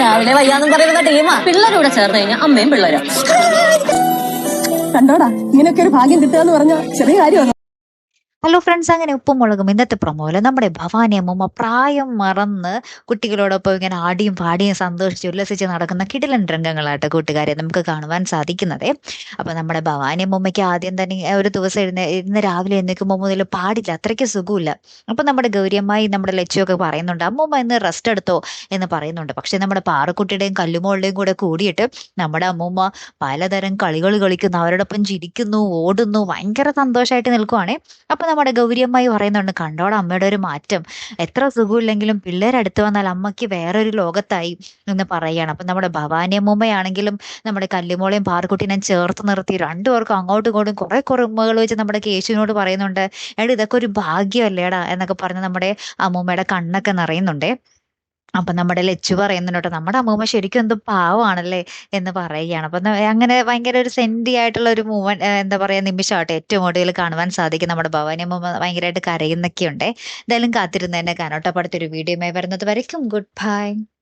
രാവിലെ വയ്യാന്നും പറയുന്ന ടീമാ. പിള്ളേരൂടെ ചേർന്ന് കഴിഞ്ഞാൽ അമ്മയും പിള്ളേരും. കണ്ടോടാ ഇങ്ങനെയൊക്കെ ഒരു ഭാഗ്യം കിട്ടുക എന്ന് പറഞ്ഞ ചെറിയ കാര്യമാണ് ഹലോ ഫ്രണ്ട്സ് അങ്ങനെ ഉപ്പും മുളകും. ഇന്നത്തെ പ്രൊമോയിൽ നമ്മുടെ ഭവാനി അമ്മൂമ്മ പ്രായം മറന്ന് കുട്ടികളോടൊപ്പം ഇങ്ങനെ ആടിയും പാടിയും സന്തോഷിച്ച് ഉല്ലസിച്ച് നടക്കുന്ന കിടിലൻ രംഗങ്ങളായിട്ട് കൂട്ടുകാരെ നമുക്ക് കാണുവാൻ സാധിക്കുന്നത്. അപ്പൊ നമ്മുടെ ഭവാനി അമ്മൂമ്മയ്ക്ക് ആദ്യം തന്നെ ഒരു ദിവസം എഴുന്ന ഇന്ന് രാവിലെ എഴുന്നേൽക്കുമ്പോൾ മുതൽ പാടില്ല. അത്രയ്ക്ക് സുഖമില്ല അപ്പൊ നമ്മുടെ ഗൗരിയമ്മായി നമ്മുടെ ലക്ഷ്യമൊക്കെ പറയുന്നുണ്ട്. അമ്മൂമ്മ ഇന്ന് റെസ്റ്റ് എടുത്തോ എന്ന് പറയുന്നുണ്ട്. പക്ഷെ നമ്മുടെ പാറക്കുട്ടിയുടെയും കല്ലുമോളുടെയും കൂടെ കൂടിയിട്ട് നമ്മുടെ അമ്മൂമ്മ പലതരം കളികൾ കളിക്കുന്നു. അവരോടൊപ്പം ചിരിക്കുന്നു ഓടുന്നു. ഭയങ്കര സന്തോഷമായിട്ട് നിൽക്കുവാണേ. അപ്പൊ നമ്മുടെ ഗൗരിയമ്മായി പറയുന്നുണ്ട് കണ്ടോടെ അമ്മയുടെ ഒരു മാറ്റം. എത്ര സുഖമില്ലെങ്കിലും പിള്ളേരടുത്ത് വന്നാൽ അമ്മയ്ക്ക് വേറൊരു ലോകത്തായി എന്ന് പറയുകയാണ്. അപ്പൊ നമ്മുടെ ഭവാനി അമ്മൂമ്മയാണെങ്കിലും നമ്മുടെ കല്ലുമോളെയും പാറക്കുട്ടിനെയും ചേർത്ത് നിർത്തി രണ്ടുപേർക്കും അങ്ങോട്ടും ഇങ്ങോട്ടും കുറെ കുറുമകൾ വെച്ച് നമ്മുടെ കേശുവിനോട് പറയുന്നുണ്ട് എടാ ഇതൊക്കെ ഒരു ഭാഗ്യമല്ലേടാ എന്നൊക്കെ പറഞ്ഞ് നമ്മുടെ അമ്മൂമ്മയുടെ കണ്ണൊക്കെ നിറയുന്നുണ്ടേ. അപ്പൊ നമ്മുടെ ലച്ചു പറയുന്നുണ്ടോ നമ്മുടെ അമ്മൂമ്മ ശരിക്കും എന്ത് പാവമാണല്ലേ എന്ന് പറയുകയാണ്. അപ്പൊ അങ്ങനെ ഭയങ്കര ഒരു സെന്റി ആയിട്ടുള്ള ഒരു മൂവ്മെന്റ് എന്താ പറയാ നിമിഷമാട്ടെ ഏറ്റവും കൂടുതൽ കാണുവാൻ സാധിക്കും നമ്മുടെ ഭവാനി അമ്മൂമ്മ ഭയങ്കരമായിട്ട് കരയുന്നൊക്കെ ഉണ്ട് എന്തായാലും കാത്തിരുന്ന് തന്നെ അടുത്തൊരു വീഡിയോയുമായി വരുന്നത് വരയ്ക്കും. Good bye.